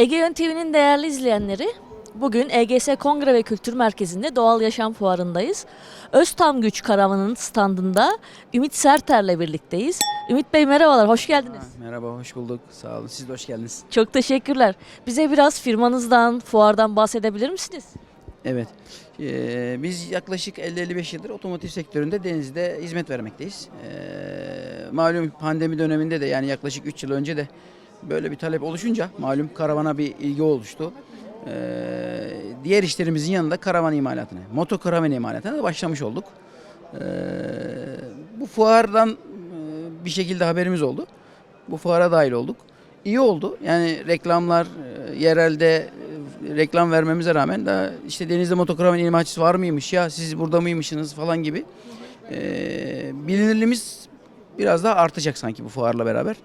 Egeon TV'nin değerli izleyenleri, bugün EGS Kongre ve Kültür Merkezi'nde Doğal Yaşam Fuarı'ndayız. Öztam Güç Karavan'ın standında Ümit Serter'le birlikteyiz. Ümit Bey merhabalar, hoş geldiniz. Merhaba, hoş bulduk. Sağ olun. Siz de hoş geldiniz. Çok teşekkürler. Bize biraz firmanızdan, fuardan bahsedebilir misiniz? Evet. Ee, biz yaklaşık 50-55 yıldır otomotiv sektöründe Denizli'de hizmet vermekteyiz. Ee, malum pandemi döneminde de yani yaklaşık 3 yıl önce de böyle bir talep oluşunca malum karavana bir ilgi oluştu. Ee, diğer işlerimizin yanında karavan imalatına, motokaravan imalatına da başlamış olduk. Ee, bu fuardan e, bir şekilde haberimiz oldu. Bu fuara dahil olduk. İyi oldu. Yani reklamlar e, yerelde e, reklam vermemize rağmen daha işte denizde motokaravan imalatçısı var mıymış ya siz burada mıymışsınız falan gibi e, bilinirliğimiz biraz daha artacak sanki bu fuarla beraber.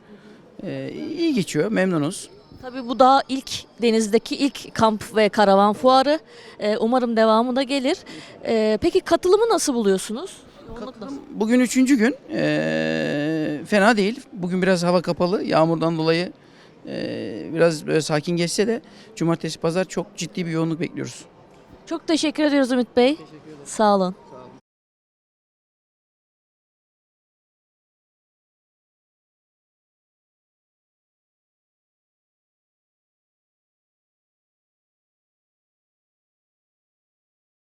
E, iyi geçiyor. Memnunuz. Tabii bu da ilk denizdeki ilk kamp ve karavan fuarı. Ee, umarım devamı da gelir. Ee, peki katılımı nasıl buluyorsunuz? Nasıl? Bugün üçüncü gün. E, fena değil. Bugün biraz hava kapalı. Yağmurdan dolayı e, biraz böyle sakin geçse de cumartesi pazar çok ciddi bir yoğunluk bekliyoruz. Çok teşekkür ediyoruz Ümit Bey. Sağ olun.